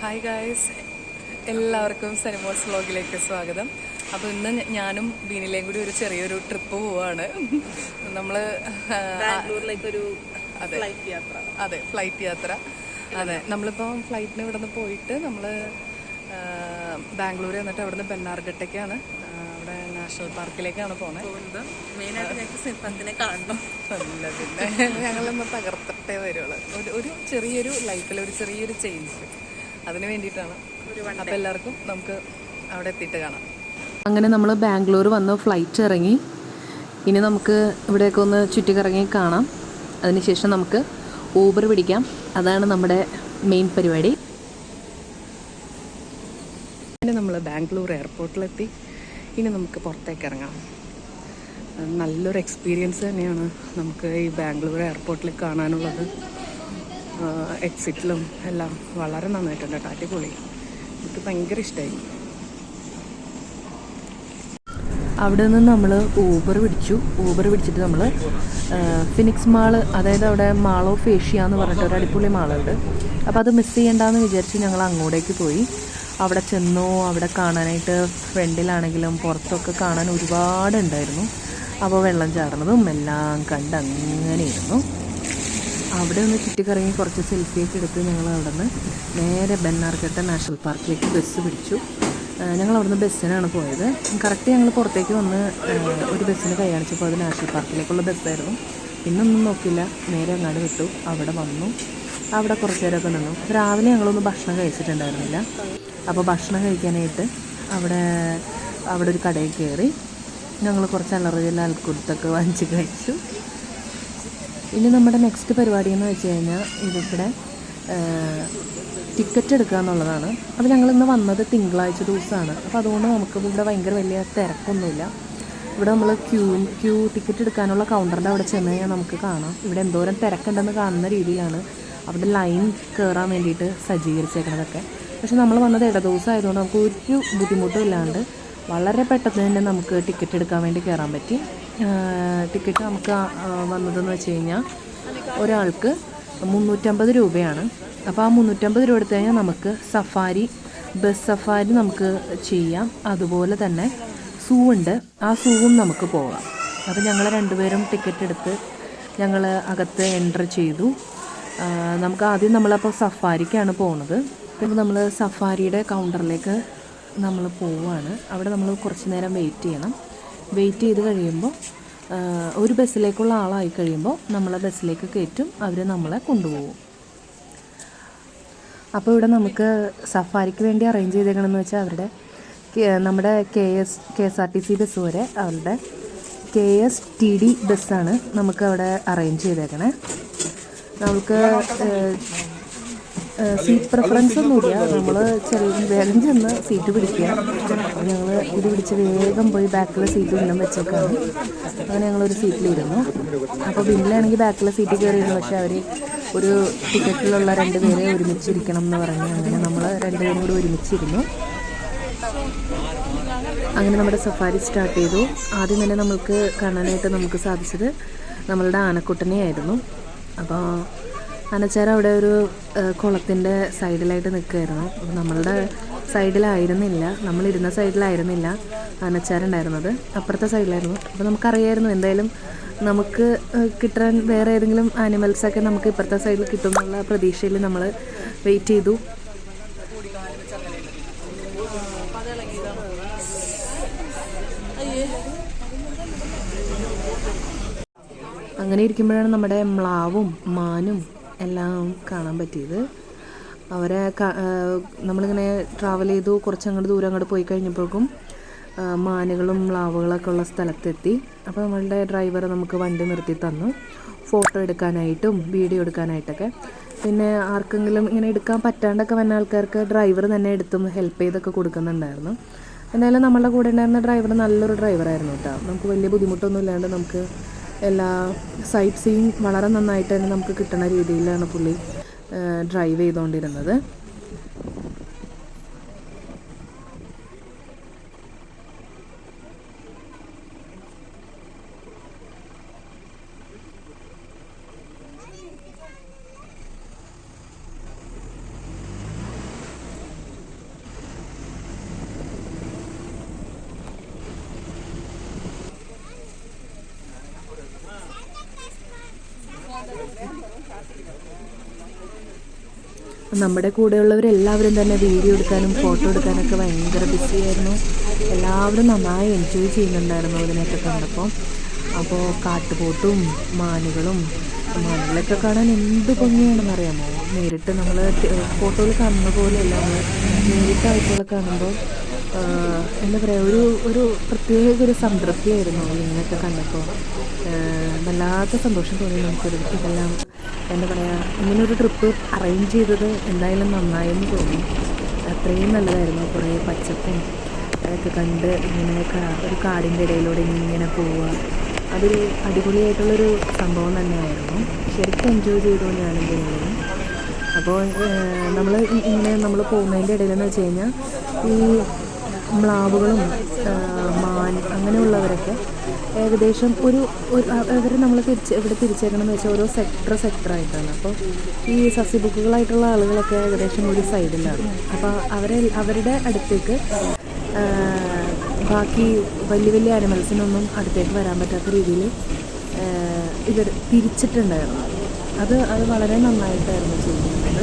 Hi guys എല്ലാവർക്കും സിനിമോസ് വ്ലോഗിലേക്ക് സ്വാഗതം. അപ്പോൾ ഇന്ന് ഞാനും ബീനിലേയും കൂടി ഒരു ചെറിയൊരു ട്രിപ്പ് പോവാണ്. നമ്മൾ ഒരു അതെ. ഫ്ലൈറ്റ് യാത്ര. അതെ ഫ്ലൈറ്റ് യാത്ര. അതെ നമ്മളിപ്പോൾ ഫ്ലൈറ്റിന് ഇവിടെ നിന്ന് പോയിട്ട് നമ്മൾ ബാംഗ്ലൂർ എന്നിട്ട് അവിടുന്ന് നിന്ന് ബെന്നാർഘട്ടയ്ക്കാണ് അവിടെ നാഷണൽ പാർക്കിലേക്കാണ് പോകുന്നത്. അല്ല പിന്നെ ഞങ്ങളൊന്ന് തകർത്തിട്ടേ വരുള്ളൂ. ഒരു ചെറിയൊരു ലൈഫിൽ ഒരു ചെറിയൊരു ചേഞ്ച് അതിന് വേണ്ടിയിട്ടാണ്. അപ്പം എല്ലാവർക്കും നമുക്ക് അവിടെ എത്തിയിട്ട് കാണാം. അങ്ങനെ നമ്മൾ ബാംഗ്ലൂർ വന്ന് ഫ്ലൈറ്റ് ഇറങ്ങി. ഇനി നമുക്ക് ഇവിടെയൊക്കെ ഒന്ന് ചുറ്റിക്കറങ്ങി കാണാം. അതിനുശേഷം നമുക്ക് ഊബർ പിടിക്കാം. അതാണ് നമ്മുടെ മെയിൻ പരിപാടി. ഇനി നമ്മൾ ബാംഗ്ലൂർ എയർപോർട്ടിലെത്തി. ഇനി നമുക്ക് പുറത്തേക്ക് ഇറങ്ങാം. നല്ലൊരു എക്സ്പീരിയൻസ് തന്നെയാണ് നമുക്ക് ഈ ബാംഗ്ലൂർ എയർപോർട്ടിൽ കാണാനുള്ളത്. എക്സിറ്റിലും എല്ലാം വളരെ നന്നായിട്ടുണ്ട് കേട്ടോ അടിപൊളി. എനിക്ക് ഭയങ്കര ഇഷ്ടമായി അവിടെ നിന്ന് നമ്മൾ ഊബർ പിടിച്ചു ഊബർ പിടിച്ചിട്ട് നമ്മൾ ഫിനിക്സ് മാൾ അതായത് അവിടെ മാൾ ഓഫ് ഏഷ്യ എന്ന് പറഞ്ഞിട്ട് ഒരു അടിപൊളി മാളുണ്ട് അപ്പോൾ അത് മിസ് ചെയ്യണ്ടെന്ന് വിചാരിച്ച് ഞങ്ങൾ അങ്ങോട്ടേക്ക് പോയി. അവിടെ ചെന്നു അവിടെ കാണാനായിട്ട് ഫ്രണ്ടിലാണെങ്കിലും പുറത്തൊക്കെ കാണാൻ ഒരുപാടുണ്ടായിരുന്നു. അപ്പോൾ വെള്ളം ചാടുന്നതും എല്ലാം കണ്ട് അങ്ങനെ ഇരുന്നു അവിടെ ഒന്ന് ചുറ്റിക്കറങ്ങി കുറച്ച് സെൽഫിയൊക്കെ എടുത്ത് ഞങ്ങൾ അവിടെ നിന്ന് നേരെ ബെന്നാർഘട്ട നാഷണൽ പാർക്കിലേക്ക് ബസ് പിടിച്ചു. ഞങ്ങൾ അവിടുന്ന് ബസ്സിനാണ് പോയത്. കറക്റ്റ് ഞങ്ങൾ പുറത്തേക്ക് വന്ന് ഒരു ബസ്സിന് കൈ കാണിച്ചപ്പോൾ അത് നാഷണൽ പാർക്കിലേക്കുള്ള ബസ്സായിരുന്നു പിന്നൊന്നും നോക്കില്ല നേരെ അങ്ങാട് വിട്ടു. അവിടെ വന്നു. അവിടെ കുറച്ച് നേരമൊക്കെ നിന്നു. രാവിലെ ഞങ്ങളൊന്നും ഭക്ഷണം കഴിച്ചിട്ടുണ്ടായിരുന്നില്ല. അപ്പോൾ ഭക്ഷണം കഴിക്കാനായിട്ട് അവിടെ അവിടെ ഒരു കടയിൽ കയറി ഞങ്ങൾ കുറച്ച് അലറിയിൽ അൽക്കുരുത്തൊക്കെ വാങ്ങിച്ച് കഴിച്ചു. ഇനി നമ്മുടെ നെക്സ്റ്റ് പരിപാടി എന്ന് വെച്ച് കഴിഞ്ഞാൽ ഇതിവിടെ ടിക്കറ്റ് എടുക്കുക എന്നുള്ളതാണ്. അപ്പോൾ ഞങ്ങൾ ഇന്ന് വന്നത് തിങ്കളാഴ്ച ദിവസമാണ്. അപ്പോൾ അതുകൊണ്ട് നമുക്ക് ഇവിടെ ഭയങ്കര വലിയ തിരക്കൊന്നുമില്ല. ഇവിടെ നമ്മൾ ക്യൂ ക്യൂ ടിക്കറ്റ് എടുക്കാനുള്ള കൗണ്ടറിന്റെ അവിടെ ചെന്ന് കഴിഞ്ഞാൽ നമുക്ക് കാണാം. ഇവിടെ എന്തോരം തിരക്കുണ്ടെന്ന് കാണുന്ന രീതിയിലാണ് അവിടെ ലൈൻ കയറാൻ വേണ്ടിയിട്ട് സജ്ജീകരിച്ചേക്കണതൊക്കെ. പക്ഷെ നമ്മൾ വന്നത് ഇടദിവസം ആയതുകൊണ്ട് നമുക്ക് ഒരു ബുദ്ധിമുട്ടും ഇല്ലാണ്ട് വളരെ പെട്ടെന്ന് തന്നെ നമുക്ക് ടിക്കറ്റ് എടുക്കാൻ വേണ്ടി കയറാൻ പറ്റി. ടിക്കറ്റ് നമുക്ക് വന്നതെന്ന് വെച്ച് കഴിഞ്ഞാൽ ഒരാൾക്ക് മുന്നൂറ്റമ്പത് രൂപയാണ്. അപ്പോൾ ആ മുന്നൂറ്റമ്പത് രൂപ എടുത്തു കഴിഞ്ഞാൽ നമുക്ക് സഫാരി ബസ് സഫാരി നമുക്ക് ചെയ്യാം. അതുപോലെ തന്നെ സൂ ഉണ്ട് ആ സൂവും നമുക്ക് പോകാം അപ്പോൾ ഞങ്ങൾ രണ്ടുപേരും ടിക്കറ്റ് എടുത്ത് ഞങ്ങൾ അകത്ത് എന്റർ ചെയ്തു. നമുക്ക് ആദ്യം നമ്മളപ്പോൾ സഫാരിക്കാണ് പോകുന്നത് പിന്നെ നമ്മൾ സഫാരിയുടെ കൗണ്ടറിലേക്ക് നമ്മൾ പോവാണ്. അവിടെ നമ്മൾ കുറച്ച് നേരം വെയിറ്റ് ചെയ്യണം. വെയിറ്റ് ചെയ്ത് കഴിയുമ്പോൾ ഒരു ബസ്സിലേക്കുള്ള ആളായി കഴിയുമ്പോൾ നമ്മളെ ബസ്സിലേക്ക് കയറ്റും അവർ നമ്മളെ കൊണ്ടുപോകും. അപ്പോൾ ഇവിടെ നമുക്ക് സഫാരിക്ക് വേണ്ടി അറേഞ്ച് ചെയ്തേക്കണമെന്ന് വെച്ചാൽ അവരുടെ നമ്മുടെ K S K S R T C bus വരെ അവരുടെ കെ എസ് ടി ഡി ബസ്സാണ് നമുക്ക് അവിടെ അറേഞ്ച് ചെയ്തേക്കണേ. നമുക്ക് സീറ്റ് പ്രിഫറൻസ് ഒന്നുമില്ല നമ്മൾ വേഗം ചെന്ന് സീറ്റ് പിടിക്കുക. ഞങ്ങൾ ഇത് പിടിച്ച് വേഗം പോയി ബാക്കിലെ സീറ്റ് വീണ്ടും വെച്ചേക്കാണ്. അങ്ങനെ ഞങ്ങളൊരു സീറ്റിലിരുന്നു അപ്പോൾ പിന്നിലാണെങ്കിൽ ബാക്കിലെ സീറ്റിൽ കയറിയിരുന്നു പക്ഷേ അവർ ഒരു ടിക്കറ്റിലുള്ള രണ്ട് പേരെ ഒരുമിച്ചിരിക്കണം എന്ന് പറഞ്ഞു. അങ്ങനെ നമ്മൾ രണ്ടുപേരും കൂടി ഒരുമിച്ചിരുന്നു. അങ്ങനെ നമ്മുടെ സഫാരി സ്റ്റാർട്ട് ചെയ്തു. ആദ്യം തന്നെ നമ്മൾക്ക് കാണാനായിട്ട് നമുക്ക് സാധിച്ചത് നമ്മളുടെ ആനക്കുട്ടനെ ആയിരുന്നു അപ്പോൾ ആനച്ചാര അവിടെ ഒരു കുളത്തിന്റെ സൈഡിലായിട്ട് നിൽക്കുകയായിരുന്നു. നമ്മളുടെ സൈഡിലായിരുന്നില്ല. നമ്മളിരുന്ന സൈഡിലായിരുന്നില്ല ആനച്ചാരുണ്ടായിരുന്നത് അപ്പുറത്തെ സൈഡിലായിരുന്നു. അപ്പോൾ നമുക്കറിയായിരുന്നു എന്തായാലും നമുക്ക് കിട്ടാൻ വേറെ ഏതെങ്കിലും ആനിമൽസൊക്കെ നമുക്ക് ഇപ്പുറത്തെ സൈഡിൽ കിട്ടും എന്നുള്ള പ്രതീക്ഷയിൽ നമ്മൾ വെയിറ്റ് ചെയ്തു. അങ്ങനെ ഇരിക്കുമ്പോഴാണ് നമ്മുടെ മ്ലാവും മാനും എല്ലാം കാണാൻ പറ്റിയത്. അവരെ നമ്മളിങ്ങനെ ട്രാവൽ ചെയ്തു കുറച്ച് അങ്ങോട്ട് ദൂരം അങ്ങോട്ട് പോയി കഴിഞ്ഞപ്പോഴേക്കും മാനുകളും മ്ലാവുകളൊക്കെ ഉള്ള സ്ഥലത്തെത്തി. അപ്പോൾ നമ്മളുടെ ഡ്രൈവർ നമുക്ക് വണ്ടി നിർത്തി തന്നു. ഫോട്ടോ എടുക്കാനായിട്ടും വീഡിയോ എടുക്കാനായിട്ടൊക്കെ. പിന്നെ ആർക്കെങ്കിലും ഇങ്ങനെ എടുക്കാൻ പറ്റാണ്ടൊക്കെ വന്ന ആൾക്കാർക്ക് ഡ്രൈവർ തന്നെ എടുത്തും ഹെൽപ്പ് ചെയ്തൊക്കെ കൊടുക്കുന്നുണ്ടായിരുന്നു. എന്തായാലും നമ്മളുടെ കൂടെ ഉണ്ടായിരുന്ന ഡ്രൈവർ നല്ലൊരു ഡ്രൈവറായിരുന്നു കേട്ടോ. നമുക്ക് വലിയ ബുദ്ധിമുട്ടൊന്നും ഇല്ലാണ്ട് നമുക്ക് എല്ലാ സൈറ്റ് സീയിങ് വളരെ നന്നായിട്ട് തന്നെ നമുക്ക് കിട്ടുന്ന രീതിയിലാണ് പുള്ളി ഡ്രൈവ് ചെയ്തുകൊണ്ടിരുന്നത്. നമ്മുടെ കൂടെയുള്ളവരെല്ലാവരും തന്നെ വീഡിയോ എടുക്കാനും ഫോട്ടോ എടുക്കാനൊക്കെ ഭയങ്കര ബിസിയായിരുന്നു എല്ലാവരും നന്നായി എൻജോയ് ചെയ്യുന്നുണ്ടായിരുന്നു അതിനെയൊക്കെ കണ്ടപ്പോൾ. അപ്പോൾ കാട്ടുപോട്ടും മാനുകളും മാനുകളൊക്കെ കാണാൻ എന്ത് ഭംഗിയാണെന്ന് അറിയാമോ നേരിട്ട് നമ്മൾ ഫോട്ടോയിൽ കാണുന്ന പോലെയല്ല നമ്മൾ നേരിട്ടായിട്ടുള്ള കാണുമ്പോൾ എന്താ പറയുക ഒരു ഒരു പ്രത്യേക ഒരു സംതൃപ്തിയായിരുന്നു ഇങ്ങനെയൊക്കെ കണ്ടപ്പോൾ. വല്ലാത്ത സന്തോഷം തോന്നി നമുക്കൊരു ഇതെല്ലാം എന്താ പറയുക ഇങ്ങനൊരു ട്രിപ്പ് അറേഞ്ച് ചെയ്തത് എന്തായാലും നന്നായെന്ന് തോന്നി. അത്രയും നല്ലതായിരുന്നു കുറേ പച്ചപ്പും അതൊക്കെ കണ്ട് ഇങ്ങനെ ഒരു കാടിന്റെ ഇടയിലൂടെ ഇങ്ങനെ പോവുക. അതൊരു അടിപൊളിയായിട്ടുള്ളൊരു സംഭവം തന്നെയായിരുന്നു. ശരിക്കും എൻജോയ് ചെയ്തു ഞാനും അപ്പോൾ നമ്മൾ ഇങ്ങനെ നമ്മൾ പോകുന്നതിന്റെ ഇടയിലെന്ന് വെച്ച് കഴിഞ്ഞാൽ ഈ മ്ലാവുകളും അങ്ങനെയുള്ളവരൊക്കെ ഏകദേശം ഒരു അവർ നമ്മൾ തിരിച്ച് എവിടെ തിരിച്ചേക്കണം എന്ന് വെച്ചാൽ ഓരോ സെക്ടർ സെക്ടറായിട്ടാണ് അപ്പോൾ ഈ സസ്യബുക്കുകളായിട്ടുള്ള ആളുകളൊക്കെ ഏകദേശം ഒരു സൈഡിലാണ്. അപ്പോൾ അവരെ അവരുടെ അടുത്തേക്ക് ബാക്കി വലിയ വലിയ അനിമൽസിനൊന്നും അടുത്തേക്ക് വരാൻ പറ്റാത്ത രീതിയിൽ ഇവർ തിരിച്ചിട്ടുണ്ടായിരുന്നു. അത് അത് വളരെ നന്നായിട്ടായിരുന്നു ചെയ്യുന്നത്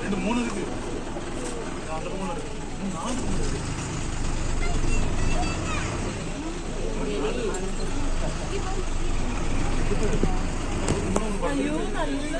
ரெண்டு மூணு இருக்கு அந்த மூணு இருக்கு நாலு மூணு இருக்கு Ayun, ayun.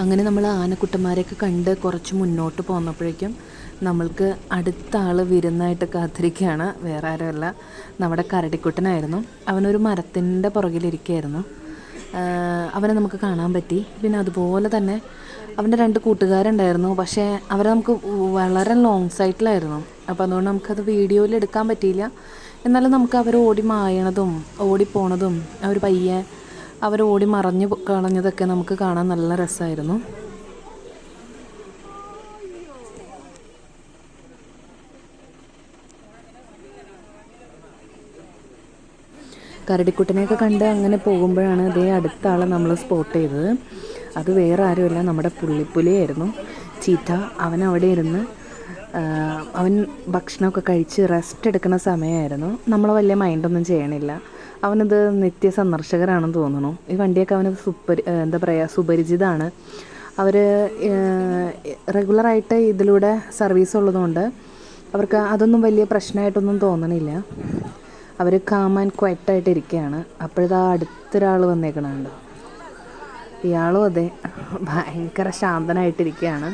അങ്ങനെ നമ്മൾ ആനക്കുട്ടന്മാരെയൊക്കെ കണ്ട് കുറച്ച് മുന്നോട്ട് പോന്നപ്പോഴേക്കും നമ്മൾക്ക് അടുത്ത ആൾ വിരുന്നായിട്ട് കാത്തിരിക്കുകയാണ്. വേറെ ആരുമല്ല. നമ്മുടെ കരടിക്കുട്ടനായിരുന്നു. അവനൊരു മരത്തിന്റെ പുറകിലിരിക്കുകയായിരുന്നു അവനെ നമുക്ക് കാണാൻ പറ്റി. പിന്നെ അതുപോലെ തന്നെ അവന്റെ രണ്ട് കൂട്ടുകാരുണ്ടായിരുന്നു. പക്ഷേ അവരെ നമുക്ക് വളരെ ലോങ് സൈറ്റിലായിരുന്നു അപ്പോൾ അതുകൊണ്ട് നമുക്കത് വീഡിയോയിൽ എടുക്കാൻ പറ്റിയില്ല. എന്നാലും നമുക്ക് അവർ ഓടി മായണതും ഓടിപ്പോണതും അവർ പയ്യെ അവർ ഓടി മറഞ്ഞു കളഞ്ഞതൊക്കെ നമുക്ക് കാണാൻ നല്ല രസമായിരുന്നു കരടിക്കുട്ടനെയൊക്കെ കണ്ട് അങ്ങനെ പോകുമ്പോഴാണ് ഇതേ അടുത്ത ആളെ നമ്മൾ സ്പോട്ട് ചെയ്തത്. അത് വേറെ ആരുമല്ല നമ്മുടെ പുള്ളിപ്പുലിയായിരുന്നു. ചീത്ത അവൻ അവിടെ ഇരുന്ന് അവൻ ഭക്ഷണമൊക്കെ കഴിച്ച് റെസ്റ്റ് എടുക്കുന്ന സമയമായിരുന്നു. നമ്മൾ വലിയ മൈൻഡൊന്നും ചെയ്യണില്ല. അവനത് നിത്യ സന്ദർശകരാണെന്ന് തോന്നുന്നു ഈ വണ്ടിയൊക്കെ അവന് സുപരി എന്താ പറയുക സുപരിചിതമാണ് അവർ റെഗുലറായിട്ട് ഇതിലൂടെ സർവീസ് ഉള്ളതുകൊണ്ട് അവർക്ക് അതൊന്നും വലിയ പ്രശ്നമായിട്ടൊന്നും തോന്നണില്ല. അവർ കാം ആൻഡ് ക്വയറ്റായിട്ട് ഇരിക്കുകയാണ് അപ്പോഴതാ അടുത്തൊരാൾ വന്നേക്കണുണ്ട്. ഇയാളും അതെ ഭയങ്കര ശാന്തനായിട്ടിരിക്കുകയാണ്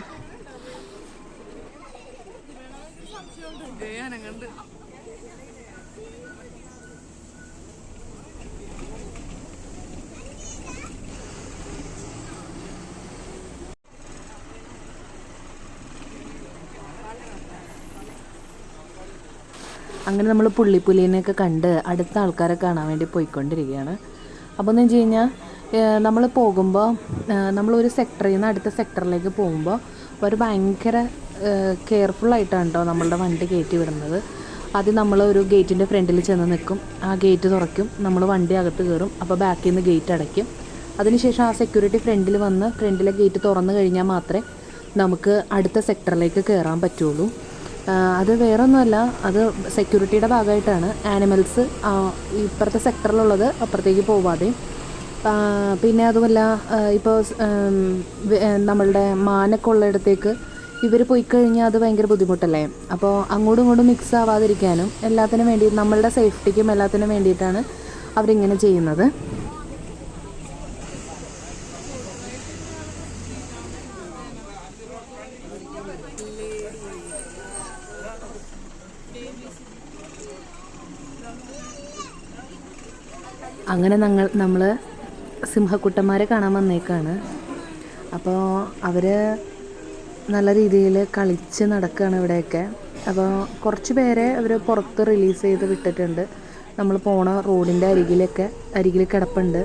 അങ്ങനെ നമ്മൾ പുള്ളിപ്പുലിനെയൊക്കെ കണ്ട് അടുത്ത ആൾക്കാരെ കാണാൻ വേണ്ടി പോയിക്കൊണ്ടിരിക്കുകയാണ്. അപ്പോൾ എന്ന് വെച്ച് കഴിഞ്ഞാൽ നമ്മൾ പോകുമ്പോൾ നമ്മളൊരു സെക്ടറിൽ നിന്ന് അടുത്ത സെക്ടറിലേക്ക് പോകുമ്പോൾ അവർ ഭയങ്കര കെയർഫുള്ളായിട്ടാണ് കേട്ടോ നമ്മളുടെ വണ്ടി കയറ്റി വിടുന്നത്. ആദ്യം നമ്മൾ ഒരു ഗേറ്റിന്റെ ഫ്രണ്ടിൽ ചെന്ന് നിൽക്കും. ആ ഗേറ്റ് തുറക്കും. നമ്മൾ വണ്ടി അകത്ത് കയറും അപ്പോൾ ബാക്കിൽ നിന്ന് ഗേറ്റ് അടയ്ക്കും. അതിനുശേഷം ആ സെക്യൂരിറ്റി ഫ്രണ്ടിൽ വന്ന് ഫ്രണ്ടിലെ ഗേറ്റ് തുറന്നു കഴിഞ്ഞാൽ മാത്രമേ നമുക്ക് അടുത്ത സെക്ടറിലേക്ക് കയറാൻ പറ്റുള്ളൂ. അത് വേറൊന്നുമല്ല അത് സെക്യൂരിറ്റിയുടെ ഭാഗമായിട്ടാണ്. ആനിമൽസ് ഇപ്പുറത്തെ സെക്ടറിലുള്ളത് അപ്പുറത്തേക്ക് പോവാതെ. പിന്നെ അതുമല്ല ഇപ്പോൾ നമ്മളുടെ മാനൊക്കെ ഉള്ളിടത്തേക്ക് ഇവർ പോയി കഴിഞ്ഞാൽ അത് ഭയങ്കര ബുദ്ധിമുട്ടല്ലേ? അപ്പോൾ അങ്ങോട്ടും ഇങ്ങോട്ടും മിക്സ് ആവാതിരിക്കാനും എല്ലാത്തിനും വേണ്ടി നമ്മളുടെ സേഫ്റ്റിക്കും എല്ലാത്തിനും വേണ്ടിയിട്ടാണ് അവരിങ്ങനെ ചെയ്യുന്നത്. അങ്ങനെ ഞങ്ങൾ നമ്മൾ സിംഹക്കുട്ടന്മാരെ കാണാൻ വന്നേക്കാണ്. അപ്പോൾ അവർ നല്ല രീതിയിൽ കളിച്ച് നടക്കുകയാണ് ഇവിടെയൊക്കെ. അപ്പോൾ കുറച്ച് പേരെ അവർ പുറത്ത് റിലീസ് ചെയ്ത് വിട്ടിട്ടുണ്ട്. നമ്മൾ പോണ റോഡിന്റെ അരികിലൊക്കെ അരികിൽ കിടപ്പുണ്ട്.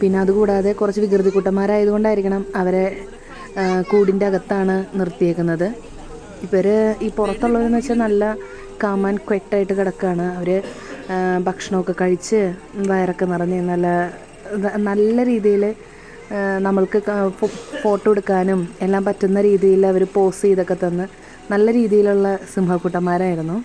പിന്നെ അതുകൂടാതെ കുറച്ച് വികൃതിക്കുട്ടന്മാരായതുകൊണ്ടായിരിക്കണം അവരെ കൂടിന്റെ അകത്താണ് നിർത്തിയേക്കുന്നത്. ഇവർ ഈ പുറത്തുള്ളവരെന്ന് വെച്ചാൽ നല്ല കാമാൻ ക്വെറ്റായിട്ട് കിടക്കുകയാണ് അവർ ഭക്ഷണമൊക്കെ കഴിച്ച് വയറൊക്കെ നിറഞ്ഞ് നല്ല നല്ല രീതിയിൽ നമ്മൾക്ക് ഫോട്ടോ എടുക്കാനും എല്ലാം പറ്റുന്ന രീതിയിൽ അവർ പോസ് ചെയ്തൊക്കെ തന്ന് നല്ല രീതിയിലുള്ള സിംഹക്കൂട്ടന്മാരായിരുന്നു.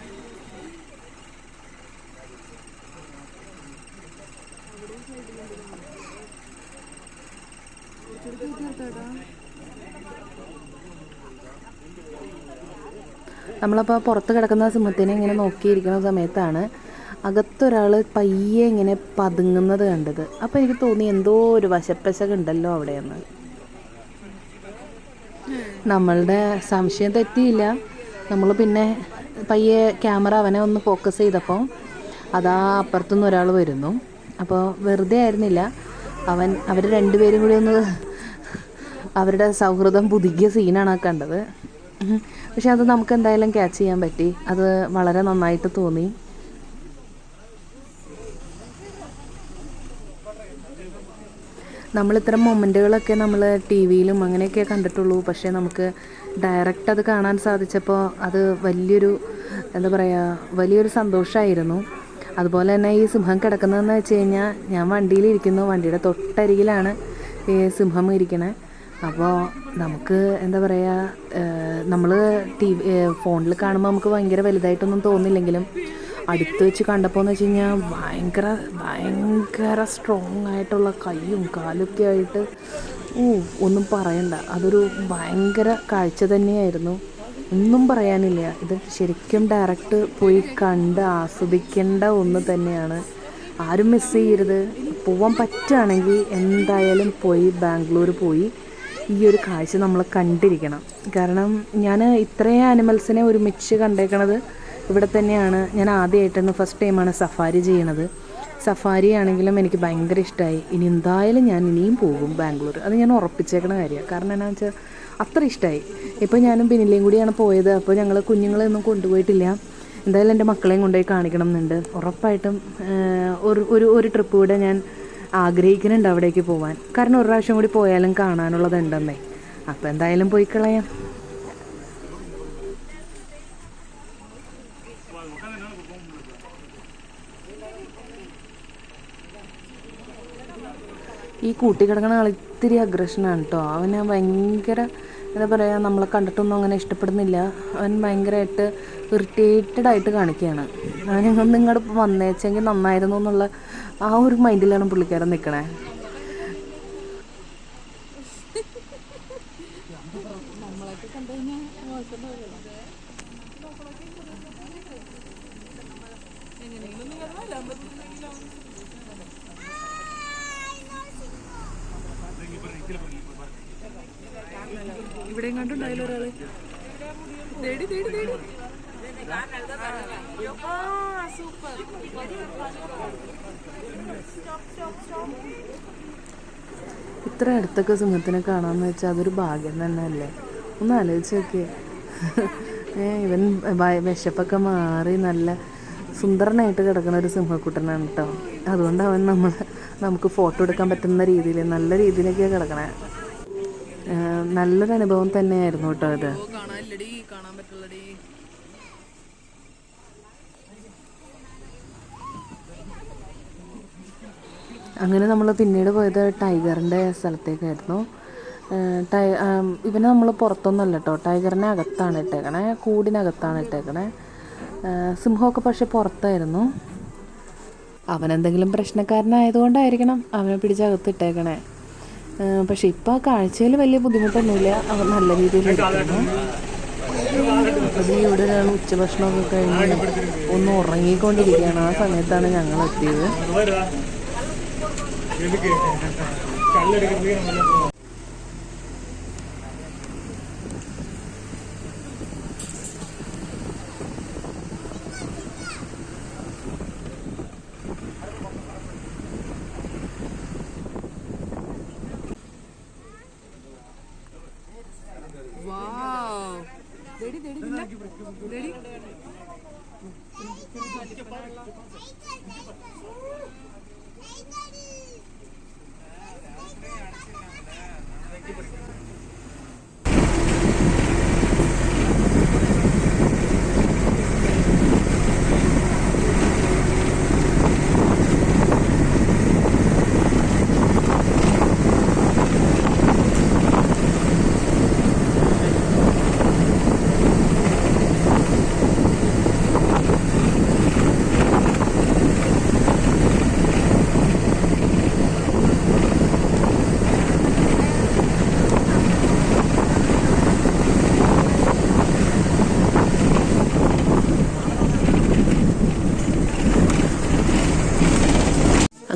നമ്മളപ്പോൾ പുറത്ത് കിടക്കുന്ന സിംഹത്തിനെ ഇങ്ങനെ നോക്കിയിരിക്കുന്ന സമയത്താണ് അകത്തൊരാൾ പയ്യെ ഇങ്ങനെ പതുങ്ങുന്നത് കണ്ടത്. അപ്പോൾ എനിക്ക് തോന്നി എന്തോ ഒരു വശപ്പശക ഉണ്ടല്ലോ അവിടെയെന്ന്. നമ്മളുടെ സംശയം തെറ്റിയില്ല. നമ്മൾ പിന്നെ പയ്യെ ക്യാമറ അവനെ ഒന്ന് ഫോക്കസ് ചെയ്തപ്പോൾ അതാ അപ്പുറത്തുനിന്ന് ഒരാൾ വരുന്നു. അപ്പോൾ വെറുതെ ആയിരുന്നില്ല. അവൻ അവർ രണ്ടുപേരും കൂടി ഒന്ന് അവരുടെ സൗഹൃദം പുതുക്കിയ സീനാണ് ആ കണ്ടത്. പക്ഷെ അത് നമുക്ക് എന്തായാലും ക്യാച്ച് ചെയ്യാൻ പറ്റി. അത് വളരെ നന്നായിട്ട് തോന്നി. നമ്മൾ ഇത്തരം മൊമെന്റുകളൊക്കെ നമ്മൾ ടി വിയിലും അങ്ങനെയൊക്കെ കണ്ടിട്ടുള്ളൂ. പക്ഷേ നമുക്ക് ഡയറക്റ്റ് അത് കാണാൻ സാധിച്ചപ്പോൾ അത് വലിയൊരു എന്താ പറയുക വലിയൊരു സന്തോഷമായിരുന്നു അതുപോലെ തന്നെ ഈ സിംഹം കിടക്കുന്നതെന്ന് വെച്ച് കഴിഞ്ഞാൽ ഞാൻ വണ്ടിയിലിരിക്കുന്നു. വണ്ടിയുടെ തൊട്ടരികിലാണ് ഈ സിംഹം ഇരിക്കണേ. അപ്പോൾ നമുക്ക് എന്താ പറയുക നമ്മൾ ടി വി ഫോണിൽ കാണുമ്പോൾ നമുക്ക് ഭയങ്കര വലുതായിട്ടൊന്നും തോന്നില്ലെങ്കിലും അടുത്ത് വെച്ച് കണ്ടപ്പോൾ എന്ന് വെച്ച് കഴിഞ്ഞാൽ ഭയങ്കര ഭയങ്കര സ്ട്രോങ് ആയിട്ടുള്ള കൈയും കാലൊക്കെ ആയിട്ട് ഒന്നും പറയണ്ട. അതൊരു ഭയങ്കര കാഴ്ച തന്നെയായിരുന്നു. ഒന്നും പറയാനില്ല. ഇത് ശരിക്കും ഡയറക്റ്റ് പോയി കണ്ട് ആസ്വദിക്കേണ്ട ഒന്ന് തന്നെയാണ്. ആരും മിസ് ചെയ്യരുത്. പോവാൻ പറ്റുകയാണെങ്കിൽ എന്തായാലും പോയി ബാംഗ്ലൂർ പോയി ഈ ഒരു കാഴ്ച നമ്മൾ കണ്ടിരിക്കണം. കാരണം ഞാൻ ഇത്രയും ആനിമൽസിനെ ഒരുമിച്ച് കണ്ടേക്കണത് ഇവിടെ തന്നെയാണ് ഞാൻ ആദ്യമായിട്ടാണ് ഫസ്റ്റ് ടൈമാണ് സഫാരി ചെയ്യണത്. സഫാരി ആണെങ്കിലും എനിക്ക് ഭയങ്കര ഇഷ്ടമായി ഇനി എന്തായാലും ഞാൻ ഇനിയും പോകും ബാംഗ്ലൂർ. അത് ഞാൻ ഉറപ്പിച്ചേക്കണ കാര്യമാണ്. കാരണം എന്നാ വെച്ചാൽ അത്ര ഇഷ്ടമായി ഇപ്പോൾ ഞാനും പിന്നിലേയും കൂടിയാണ് പോയത്. അപ്പോൾ ഞങ്ങൾ കുഞ്ഞുങ്ങളെയൊന്നും കൊണ്ടുപോയിട്ടില്ല. എന്തായാലും എന്റെ മക്കളെയും കൊണ്ടുപോയി കാണിക്കണം എന്നുണ്ട്. ഉറപ്പായിട്ടും ഒരു ഒരു ഒരു ട്രിപ്പ് കൂടെ ഞാൻ ആഗ്രഹിക്കുന്നുണ്ട് അവിടേക്ക് പോകാൻ കാരണം ഒരു പ്രാവശ്യം കൂടി പോയാലും കാണാനുള്ളതുണ്ടെന്നേ അപ്പോൾ എന്തായാലും പോയി കളയാം. ഈ കൂട്ടി കിടക്കണ ആൾ ഇത്തിരി അഗ്രഷനാണ് കേട്ടോ അവന് ഭയങ്കര എന്താ പറയുക നമ്മളെ കണ്ടിട്ടൊന്നും അങ്ങനെ ഇഷ്ടപ്പെടുന്നില്ല. അവൻ ഭയങ്കരമായിട്ട് ഇറിറ്റേറ്റഡ് ആയിട്ട് കാണിക്കുകയാണ് അവൻ നിങ്ങളുടെ ഇങ്ങോട്ട് വന്നേച്ചെങ്കിൽ നന്നായിരുന്നു എന്നുള്ള ആ ഒരു മൈൻഡിലാണ് പുള്ളിക്കാരൻ നിൽക്കണേ ഇവിടെയും കണ്ടുണ്ടായാലും ഒരാൾ. തേടി തേടി തേടി. ഇത്ര അടുത്തൊക്കെ സിംഹത്തിനെ കാണാമെന്ന് വെച്ചാൽ അതൊരു ഭാഗ്യം തന്നെയല്ലേ ഒന്ന് ആലോചിച്ച് നോക്കിയേ. ഇവൻ വിശപ്പൊക്കെ മാറി നല്ല സുന്ദരനായിട്ട് കിടക്കുന്ന ഒരു സിംഹക്കുട്ടനാണ് കേട്ടോ അതുകൊണ്ട് അവൻ നമ്മൾ നമുക്ക് ഫോട്ടോ എടുക്കാൻ പറ്റുന്ന രീതിയിൽ നല്ല രീതിയിലൊക്കെയാണ് കിടക്കണേ. നല്ലൊരു അനുഭവം തന്നെയായിരുന്നു കേട്ടോ അത് അങ്ങനെ നമ്മൾ പിന്നീട് പോയത് ടൈഗറിന്റെ സ്ഥലത്തേക്കായിരുന്നു. ടൈ ഇവനെ നമ്മൾ പുറത്തൊന്നുമല്ല കേട്ടോ ടൈഗറിനെ അകത്താണ് ഇട്ടേക്കണേ കൂടിനകത്താണ് ഇട്ടേക്കണേ. സിംഹമൊക്കെ പക്ഷെ പുറത്തായിരുന്നു. അവനെന്തെങ്കിലും പ്രശ്നക്കാരനായതുകൊണ്ടായിരിക്കണം അവനെ പിടിച്ച് അകത്തിട്ടേക്കണേ. പക്ഷെ ഇപ്പോൾ കാഴ്ചയിൽ വലിയ ബുദ്ധിമുട്ടൊന്നുമില്ല. നല്ല രീതിയിൽ ഇവിടെ ഉച്ചഭക്ഷണമൊക്കെ കഴിഞ്ഞ് ഒന്ന് ഉറങ്ങിക്കൊണ്ടിരിക്കുകയാണ്. ആ സമയത്താണ് ഞങ്ങൾ എത്തിയത് വാവ് തേടി തേടി പിന്നെ തേടി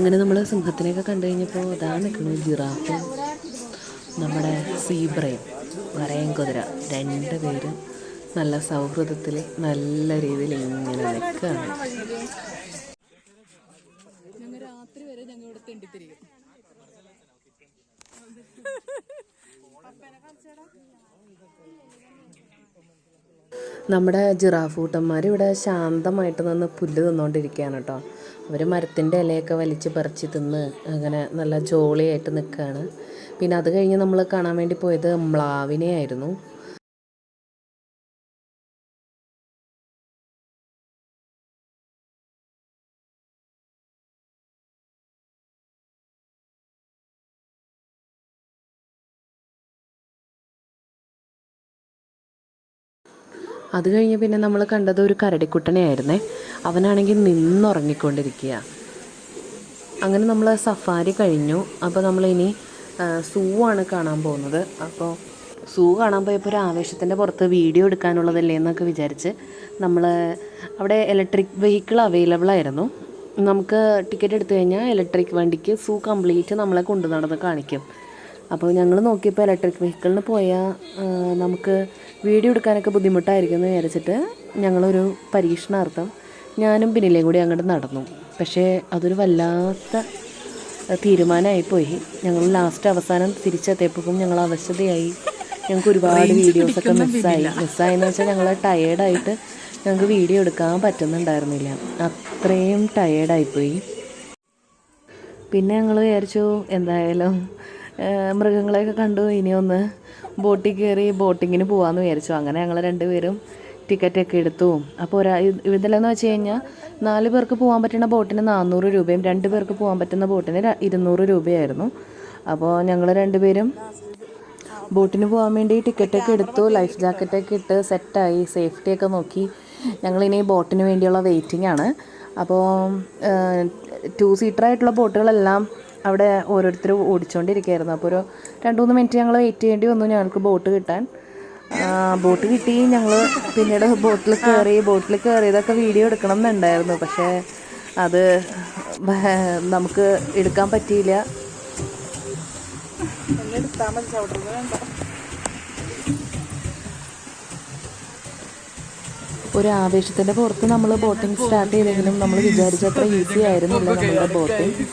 അങ്ങനെ നമ്മൾ സിംഹത്തിനെയൊക്കെ കണ്ടു കഴിഞ്ഞപ്പോൾ അതാ നിൽക്കുന്നത് ജിറാഫും. നമ്മുടെ സീബ്രയും വരയൻ കുതിര. രണ്ട് പേരും നല്ല സൗഹൃദത്തിൽ നല്ല രീതിയിൽ ഇങ്ങനെ നിൽക്കുകയാണ് രാത്രി വരെ ഞങ്ങൾ ഇവിടെ തെണ്ടിത്തിരിക്കും നമ്മുടെ ജിറാഫ് കൂട്ടന്മാർ ഇവിടെ ശാന്തമായിട്ട് നിന്ന് പുല്ല് തിന്നുകൊണ്ടിരിക്കുകയാണ് കേട്ടോ. അവർ മരത്തിന്റെ ഇലയൊക്കെ വലിച്ച് പറിച്ച് തിന്ന് അങ്ങനെ നല്ല ജോളിയായിട്ട് നിൽക്കുകയാണ് പിന്നെ അത് കഴിഞ്ഞ് നമ്മൾ കാണാൻ വേണ്ടി പോയത് മ്ലാവിനെയായിരുന്നു. അത് കഴിഞ്ഞ് പിന്നെ നമ്മൾ കണ്ടത് ഒരു കരടിക്കുട്ടനെയായിരുന്നേ. അവനാണെങ്കിൽ നിന്നുറങ്ങിക്കൊണ്ടിരിക്കുക അങ്ങനെ നമ്മൾ സഫാരി കഴിഞ്ഞു. അപ്പോൾ നമ്മളിനി സൂ ആണ് കാണാൻ പോകുന്നത്. അപ്പോൾ സൂ കാണാൻ പോയപ്പോൾ ഒരു ആവേശത്തിന്റെ പുറത്ത് വീഡിയോ എടുക്കാനുള്ളതല്ലേ എന്നൊക്കെ വിചാരിച്ച് നമ്മൾ അവിടെ ഇലക്ട്രിക് വെഹിക്കിൾ അവൈലബിൾ ആയിരുന്നു. നമുക്ക് ടിക്കറ്റ് എടുത്തു കഴിഞ്ഞാൽ ഇലക്ട്രിക് വണ്ടിക്ക് സൂ കംപ്ലീറ്റ് നമ്മളെ കൊണ്ടു നടന്ന് കാണിക്കും. അപ്പോൾ ഞങ്ങൾ നോക്കിയപ്പോൾ ഇലക്ട്രിക് വെഹിക്കിളിന് പോയാൽ നമുക്ക് വീഡിയോ എടുക്കാനൊക്കെ ബുദ്ധിമുട്ടായിരിക്കും എന്ന് വിചാരിച്ചിട്ട് ഞങ്ങളൊരു പരീക്ഷണാർത്ഥം ഞാനും പിന്നിലേയും കൂടി അങ്ങോട്ട് നടന്നു. പക്ഷേ അതൊരു വല്ലാത്ത തീരുമാനമായിപ്പോയി. ഞങ്ങൾ ലാസ്റ്റ് അവസാനം തിരിച്ചെത്തിയപ്പോഴും ഞങ്ങൾ അവശതയായി. ഞങ്ങൾക്ക് ഒരുപാട് വീഡിയോസൊക്കെ മിസ്സായി മിസ്സായെന്ന് വെച്ചാൽ ഞങ്ങൾ ടയേർഡായിട്ട് ഞങ്ങൾക്ക് വീഡിയോ എടുക്കാൻ പറ്റുന്നുണ്ടായിരുന്നില്ല. അത്രയും ടയേർഡായിപ്പോയി പിന്നെ ഞങ്ങൾ വിചാരിച്ചു എന്തായാലും മൃഗങ്ങളെയൊക്കെ കണ്ടു. ഇനി ഒന്ന് ബോട്ടിൽ കയറി ബോട്ടിങ്ങിന് പോകാമെന്ന് വിചാരിച്ചു. അങ്ങനെ ഞങ്ങൾ രണ്ടുപേരും ടിക്കറ്റൊക്കെ എടുത്തു. അപ്പോൾ ഒരാ ഇത് ഇതിലെന്ന് വെച്ച് കഴിഞ്ഞാൽ നാല് പേർക്ക് പോകാൻ പറ്റുന്ന ബോട്ടിന് നാനൂറ് രൂപയും രണ്ട് പേർക്ക് പോകാൻ പറ്റുന്ന ബോട്ടിന് ഇരുന്നൂറ് രൂപയായിരുന്നു. അപ്പോൾ ഞങ്ങൾ രണ്ടുപേരും ബോട്ടിന് പോകാൻ വേണ്ടി ടിക്കറ്റൊക്കെ എടുത്തു. ലൈഫ് ജാക്കറ്റൊക്കെ ഇട്ട് സെറ്റായി. സേഫ്റ്റിയൊക്കെ നോക്കി. ഞങ്ങളിനി ബോട്ടിന് വേണ്ടിയുള്ള വെയിറ്റിംഗ് ആണ്. അപ്പോൾ ടു സീറ്ററായിട്ടുള്ള ബോട്ടുകളെല്ലാം അവിടെ ഓരോരുത്തർ ഓടിച്ചുകൊണ്ടിരിക്കുകയായിരുന്നു അപ്പോൾ ഒരു രണ്ട് മൂന്ന് മിനിറ്റ് ഞങ്ങൾ വെയിറ്റ് ചെയ്യേണ്ടി വന്നു ഞങ്ങൾക്ക് ബോട്ട് കിട്ടാൻ. ബോട്ട് കിട്ടി. ഞങ്ങൾ പിന്നീട് ബോട്ടിൽ കയറി ബോട്ടിൽ കയറിയതൊക്കെ വീഡിയോ എടുക്കണം എന്നുണ്ടായിരുന്നു പക്ഷേ അത് നമുക്ക് എടുക്കാൻ പറ്റിയില്ല. ഒരു ആവേശത്തിന്റെ പുറത്ത് നമ്മൾ ബോട്ടിംഗ് സ്റ്റാർട്ട് ചെയ്തെങ്കിലും നമ്മൾ വിചാരിച്ചത്ര ഈസി ആയിരുന്നില്ല നമ്മുടെ ബോട്ടിംഗ്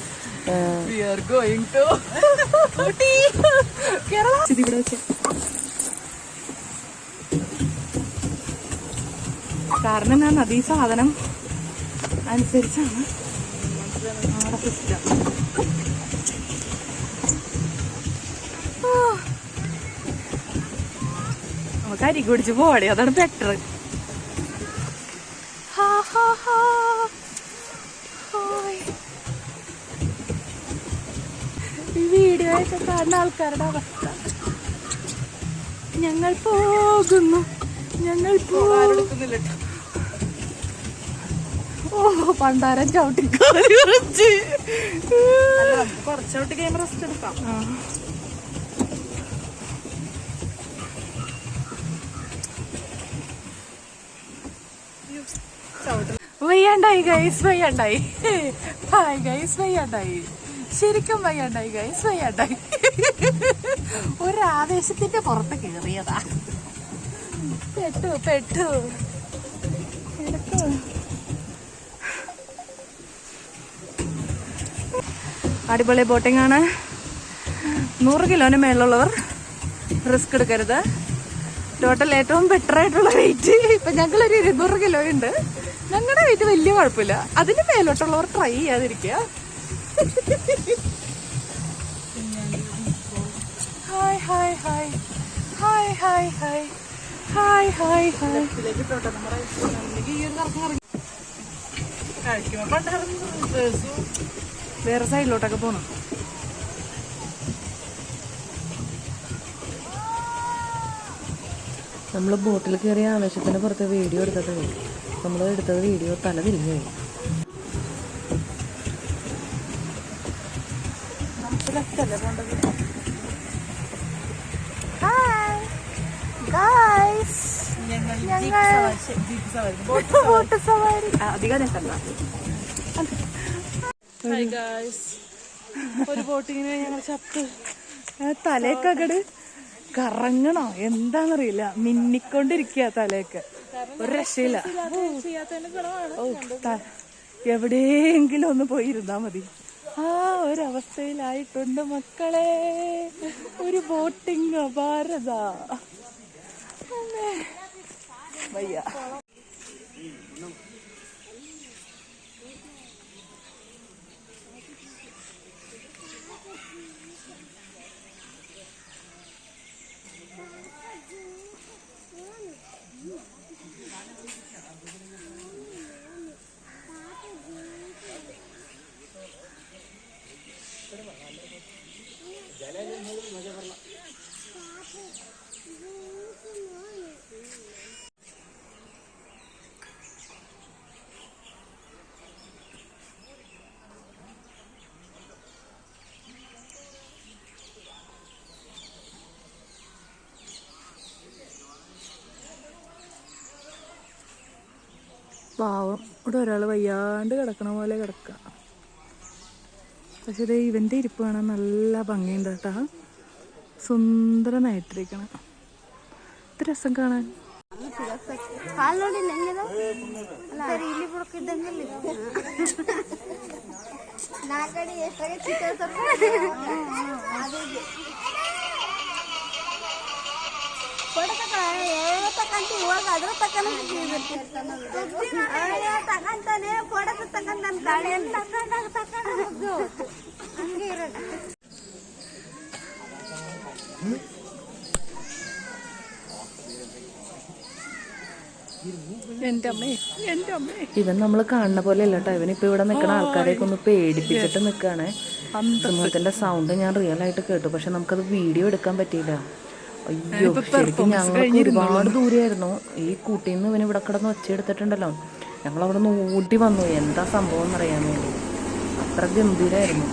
കാരണം ഞാൻ നദീ സാധനം അനുസരിച്ചാണ്. നമുക്ക് അരി കുടിച്ച് പോവാടി അതാണ് ബെറ്റർ ഈ ഒക്കെ കാണുന്ന ആൾക്കാരുടെ അവസ്ഥ. ഞങ്ങൾ പോകുന്നു. ഞങ്ങൾ ഓ പണ്ടാരം ചവിട്ടി കുറച്ച് കുറച്ചോട്ട് ഗെയിം റെസ്റ്റ് എടുക്കാം. വയ്യാണ്ടായി ഗൈസ് വയ്യാണ്ടായി. ഹായ് ഗൈസ് വയ്യാണ്ടായി. ശരിക്കും വയ്യാണ്ടായി ഗൈസ് വയ്യാണ്ടായി. ഒരാവേശത്തിന്റെ പുറത്ത് കയറിയതാ പെട്ടു പെട്ടു. അടിപൊളി ബോട്ടിംഗ് ആണ്. നൂറ് കിലോന് മേലുള്ളവർ റിസ്ക് എടുക്കരുത്. ടോട്ടൽ ഏറ്റവും ബെറ്റർ ആയിട്ടുള്ള വെയിറ്റ് ഇപ്പൊ ഞങ്ങളൊരു ഇരുന്നൂറ് കിലോ ഉണ്ട് ഞങ്ങളുടെ വെയിറ്റ് വലിയ കുഴപ്പമില്ല. അതിന് മേലോട്ടുള്ളവർ ട്രൈ ചെയ്യാതിരിക്കുക. Hi hi hi hi hi hi hi hi hi വേറെ സൈഡിലോട്ടൊക്കെ പോണം. നമ്മൾ ബോട്ടിൽ കയറിയ ആവേശത്തിന് പുറത്ത് വീഡിയോ എടുത്തത് നമ്മൾ എടുത്തത് വീഡിയോ തല തിരിഞ്ഞു പോയി ഒരു ബോട്ടിങ്ങിന് ഞങ്ങൾ ചത്ത്. തലേക്കകട് കറങ്ങണോ? എന്താന്നറിയില്ല. മിന്നിക്കൊണ്ടിരിക്കുക തലേക്ക് ഒരു രക്ഷയില്ല. എവിടെയെങ്കിലും ഒന്ന് പോയി ഇരുന്നാ മതി. ആ ഒരവസ്ഥയിലായിട്ടുണ്ട് മക്കളെ. ഒരു ബോട്ടിങ് അപാരത. വയ്യ. പാവം. ഇവിടെ ഒരാൾ വയ്യാണ്ട് കിടക്കണ പോലെ കിടക്കുക പക്ഷെ ഇത് ഇവന്റെ ഇരിപ്പ് കാണാൻ നല്ല ഭംഗിയുണ്ട് കേട്ടാ സുന്ദരനായിട്ടിരിക്കണം ഇത് രസം കാണാൻ ಕಾಲ್ನೋಡಿಲ್ಲ ಸರಿ ಇಲ್ಲಿ ಬಿಡ್ಕಿದ್ದಂಗಿಲ್ಲ ನಾಲ್ಕಡಿ ಎಷ್ಟಾಗ ಚಿಕ್ಕ ತಕ್ಕಂತ ಇವಾಗ ಅದ್ರ ತಕ್ಕಂತಾನೆ ಕೊಡಕ ತಕ್ಕಂತ ನನ್ನ ಗಾಳಿ ಅಂತ ತಕೊಂಡಾಗ ತಕೊಂಡ ಹಂಗೆ ಇರೋಣ എൻ്റെ അമ്മേ എൻ്റെ അമ്മേ ഇവൻ നമ്മൾ കാണുന്ന പോലെ അല്ല കേട്ടോ ഇവനിപ്പോൾ ഇവിടെ നിൽക്കുന്ന ആൾക്കാരെയൊക്കെ ഒന്ന് പേടിപ്പിച്ചിട്ട് നിൽക്കുകയാണ് സിംഹത്തിന്റെ സൗണ്ട് ഞാൻ റിയൽ ആയിട്ട് കേട്ടു പക്ഷെ നമുക്കത് വീഡിയോ എടുക്കാൻ പറ്റിയില്ല അയ്യോ ശരിക്കും ഞങ്ങൾക്ക് ഒരുപാട് ദൂരെയായിരുന്നു. ഈ കൂട്ടിൽ നിന്ന് ഇവന് ഇവിടെ കിടന്ന് ഒച്ചയെടുത്തിട്ടുണ്ടല്ലോ. ഞങ്ങൾ അവിടെ നിന്ന് ഓടി വന്നു. എന്താ സംഭവം എന്നറിയാൻ വേണ്ടി. അത്ര ഗംഭീരമായിരുന്നു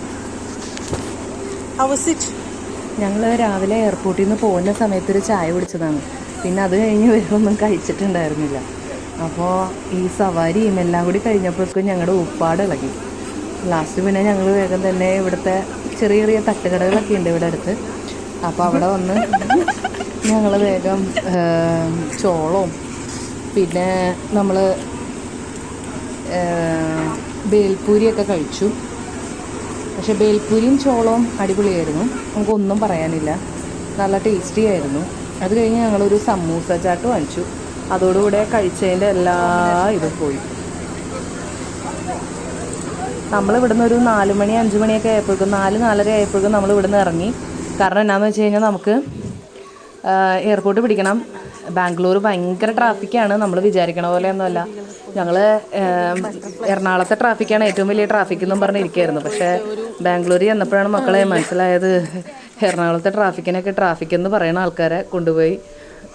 ഞങ്ങൾ രാവിലെ എയർപോർട്ടിൽ നിന്ന് പോകുന്ന സമയത്ത് ഒരു ചായ കുടിച്ചതാണ്. പിന്നെ അത് കഴിഞ്ഞ് വരുമൊന്നും ഒന്നും കഴിച്ചിട്ടുണ്ടായിരുന്നില്ല. അപ്പോൾ ഈ സവാരിയും എല്ലാം കൂടി കഴിഞ്ഞപ്പോഴേക്കും ഞങ്ങളുടെ ഉപ്പാട് ഇളകി. ലാസ്റ്റ് പിന്നെ ഞങ്ങൾ വേഗം തന്നെ ഇവിടുത്തെ ചെറിയ ചെറിയ തട്ടുകടകളൊക്കെ ഉണ്ട് ഇവിടെ അടുത്ത് അപ്പോൾ അവിടെ വന്ന് ഞങ്ങൾ വേഗം ചോളവും പിന്നെ നമ്മൾ ബേൽപൂരിയൊക്കെ കഴിച്ചു. പക്ഷെ ബേൽപൂരിയും ചോളവും അടിപൊളിയായിരുന്നു. നമുക്കൊന്നും പറയാനില്ല. നല്ല ടേസ്റ്റി ആയിരുന്നു. അത് കഴിഞ്ഞ് ഞങ്ങളൊരു സമൂസ ചാട്ട് വാങ്ങിച്ചു. അതോടുകൂടെ കഴിച്ചതിന്റെ എല്ലാ ഇതും പോയി. നമ്മൾ ഇവിടുന്ന് ഒരു നാല് മണി അഞ്ച് മണിയൊക്കെ ആയപ്പോഴേക്കും നാല് നാലര ആയപ്പോഴേക്കും നമ്മൾ ഇവിടുന്ന് ഇറങ്ങി. കാരണം എന്നാന്ന് വെച്ച് കഴിഞ്ഞാൽ നമുക്ക് എയർപോർട്ട് പിടിക്കണം. ബാംഗ്ലൂർ ഭയങ്കര ട്രാഫിക്കാണ് നമ്മൾ വിചാരിക്കണ പോലെയൊന്നുമല്ല. ഞങ്ങൾ എറണാകുളത്തെ ട്രാഫിക്കാണ് ഏറ്റവും വലിയ ട്രാഫിക് എന്നും പറഞ്ഞിരിക്കുകയായിരുന്നു പക്ഷേ ബാംഗ്ലൂർ ചെന്നപ്പോഴാണ് മക്കളെ മനസ്സിലായത് എറണാകുളത്തെ ട്രാഫിക്കിനൊക്കെ ട്രാഫിക് എന്ന് പറയുന്ന ആൾക്കാരെ കൊണ്ടുപോയി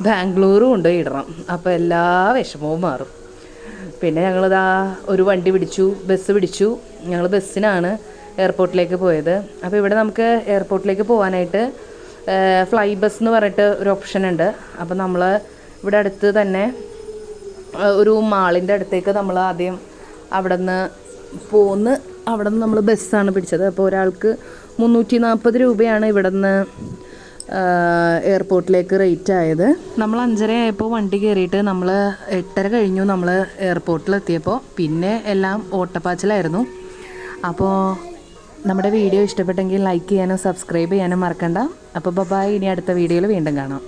ബാംഗ്ലൂർ കൊണ്ടുപോയി ഇടണം. അപ്പോൾ എല്ലാ വിഷമവും മാറും. പിന്നെ ഞങ്ങളിതാ ഒരു വണ്ടി പിടിച്ചു ബസ് പിടിച്ചു. ഞങ്ങൾ ബസ്സിനാണ് എയർപോർട്ടിലേക്ക് പോയത്. അപ്പോൾ ഇവിടെ നമുക്ക് എയർപോർട്ടിലേക്ക് പോകാനായിട്ട് ഫ്ലൈ ബസ് എന്ന് പറഞ്ഞിട്ട് ഒരു ഓപ്ഷൻ ഉണ്ട്. അപ്പോൾ നമ്മൾ ഇവിടെ അടുത്ത് തന്നെ ഒരു മാളിന്റെ അടുത്തേക്ക് നമ്മൾ ആദ്യം അവിടെ നിന്ന് പോന്ന് അവിടെ നിന്ന് നമ്മൾ ബസ്സാണ് പിടിച്ചത്. അപ്പോൾ ഒരാൾക്ക് മുന്നൂറ്റി നാൽപ്പത് രൂപയാണ് ഇവിടെ നിന്ന് എയർപോർട്ടിലേക്ക് റേറ്റ് ആയത്. നമ്മൾ അഞ്ചര ആയപ്പോൾ വണ്ടി കയറിയിട്ട് നമ്മൾ എട്ടര കഴിഞ്ഞു നമ്മൾ എയർപോർട്ടിൽ എത്തിയപ്പോൾ പിന്നെ എല്ലാം ഓട്ടപ്പാച്ചിലായിരുന്നു. അപ്പോൾ നമ്മുടെ വീഡിയോ ഇഷ്ടപ്പെട്ടെങ്കിൽ ലൈക്ക് ചെയ്യാനും സബ്സ്ക്രൈബ് ചെയ്യാനും മറക്കണ്ട. അപ്പോൾ ബബായ് ഇനി അടുത്ത വീഡിയോയിൽ വീണ്ടും കാണാം.